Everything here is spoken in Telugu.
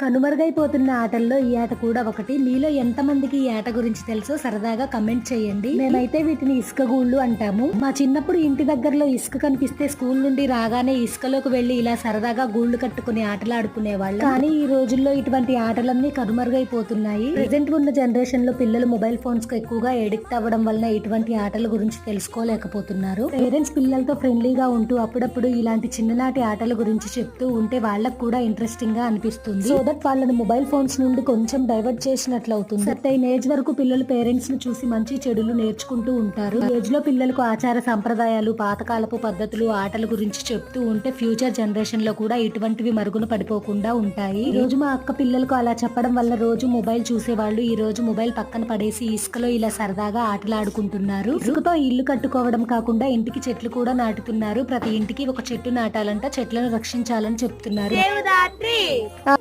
కనుమరుగైపోతున్న ఆటల్లో ఈ ఆట కూడా ఒకటి. మీలో ఎంతమందికి ఈ ఆట గురించి తెలుసో సరదాగా కమెంట్ చేయండి. మేమైతే వీటిని ఇసుక గూళ్ళు అంటాము. మా చిన్నప్పుడు ఇంటి దగ్గరలో ఇసుక కనిపిస్తే స్కూల్ నుండి రాగానే ఇసుకలోకి వెళ్ళి ఇలా సరదాగా గూళ్ళు కట్టుకుని ఆటలు వాళ్ళు కానీ ఈ రోజుల్లో ఇటువంటి ఆటలన్నీ కనుమరుగైపోతున్నాయి. ప్రజెంట్ ఉన్న జనరేషన్లో పిల్లలు మొబైల్ ఫోన్స్కు ఎక్కువగా ఎడిక్ట్ అవ్వడం వలన ఇటువంటి ఆటల గురించి తెలుసుకోలేకపోతున్నారు. పేరెంట్స్ పిల్లలతో ఫ్రెండ్లీగా ఉంటూ అప్పుడప్పుడు ఇలాంటి చిన్ననాటి ఆటల గురించి చెప్తూ ఉంటే వాళ్ళకు కూడా ఇంట్రెస్టింగ్గా అనిపిస్తుంది దట్ వాళ్ళని మొబైల్ ఫోన్స్ నుండి కొంచెం డైవర్ట్ చేసినట్లు అవుతుంది. సర్టైన్ ఏజ్ వరకు పిల్లలు పేరెంట్స్ను చూసి మంచి చెడులు నేర్చుకుంటూ ఉంటారు. ఏజ్లో పిల్లలకు ఆచార సంప్రదాయాలు పాతకాలపు పద్ధతులు ఆటల గురించి చెప్తూ ఉంటే ఫ్యూచర్ జనరేషన్లో కూడా ఇటువంటివి మరుగున పడిపోకుండా ఉంటాయి. ఈ రోజు మా అక్క పిల్లలకు అలా చెప్పడం వల్ల రోజు మొబైల్ చూసేవాళ్ళు ఈ రోజు మొబైల్ పక్కన పడేసి ఇసుకలో ఇలా సరదాగా ఆటలాడుకుంటున్నారు. ఇసుకతో ఇల్లు కట్టుకోవడం కాకుండా ఇంటికి చెట్లు కూడా నాటుతున్నారు. ప్రతి ఇంటికి ఒక చెట్టు నాటాలంట చెట్లను రక్షించాలని చెప్తున్నారు.